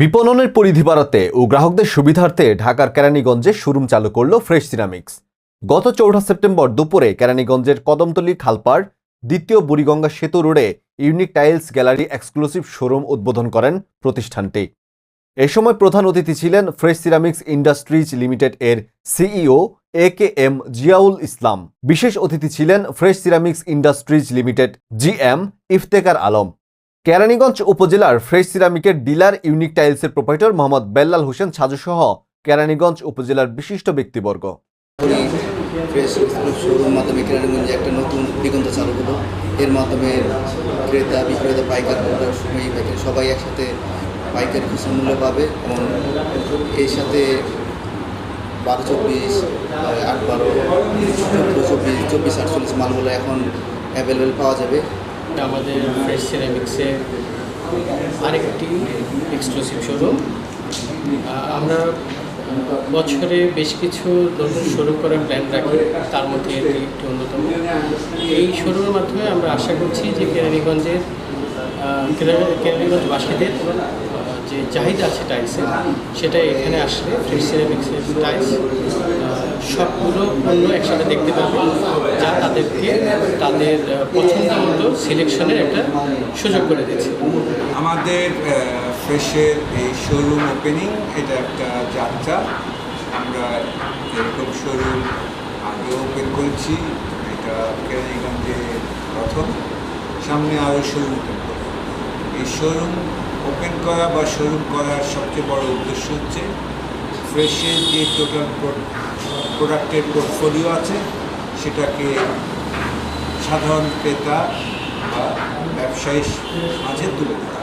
বিপণনের পরিধি বাড়াতে ও গ্রাহকদের সুবিধার্থে ঢাকার কেরানীগঞ্জে শোরুম চালু করল ফ্রেশ সিরামিক্স। গত চৌঠা সেপ্টেম্বর দুপুরে কেরানীগঞ্জের কদমতলী খালপাড়, দ্বিতীয় বুড়িগঙ্গা সেতু রোডে unique tiles gallery exclusive showroom উদ্বোধন করেন প্রতিষ্ঠানটি। এ সময় প্রধান অতিথি ছিলেন ফ্রেশ সিরামিক্স ইন্ডাস্ট্রিজ লিমিটেড এর CEO A K M Ziaul Islam. বিশেষ অতিথি ছিলেন fresh ceramics industries limited GM Iftekhar Alam. Keraniganj উপজেলার ফ্রেশ সিরামিকের ডিলার ইউনিক টাইলসের প্রোপাইটর মোহাম্মদ বেল্লাল হোসেন সাজুসহ কেরানীগঞ্জ উপজেলার বিশিষ্ট ব্যক্তিবর্গ। ফ্রেশ শোরুম মাধ্যমে কেরানীগঞ্জে একটা নতুন দিগন্ত চালু হলো এর মাধ্যমে ক্রেতা, বিক্রেতা, পাইকার সবাই একসাথে পাইকারি কিছু মূল্য পাবে এবং এর সাথে বারো চব্বিশ, আট বারো চব্বিশ চব্বিশ, আটচল্লিশ মালগুলো এখন অ্যাভেলেবেল পাওয়া যাবে। আমাদের ফ্রেশ সিরামিক্সের আরেকটি এক্সক্লুসিভ শোরুম আমরা বছরে বেশ কিছু নতুন শোরুম করার প্ল্যান রাখি, তার মধ্যে এটি একটি অন্যতম। এই শোরুমের মাধ্যমে আমরা আশা করছি যে কেরানীগঞ্জের কেরানীগঞ্জবাসীদের যে চাহিদা আছে টাইলসের সেটা এখানে আসলে ফ্রেশ টাইলস সবগুলো পণ্য একসাথে দেখতে পাবে, যা তাদেরকে তাদের পছন্দ মতো সিলেকশনের একটা সুযোগ করে দিচ্ছে। আমাদের ফ্রেশের এই শোরুম ওপেনিং এটা একটা যাত্রা। আমরা এরকম শোরুম আগে ওপেন করেছি, এটা কেরানীগঞ্জে প্রথম। সামনে আরও শোরুম এই শোরুম ওপেন করা বা শোরুম করার সবচেয়ে বড় উদ্দেশ্য হচ্ছে ফ্রেশের যে টোটাল প্রোডাক্টের পোর্টফোলিও আছে, সেটাকে সাধারণ ক্রেতা বা ব্যবসায়ীর মাঝে তুলে ধরা।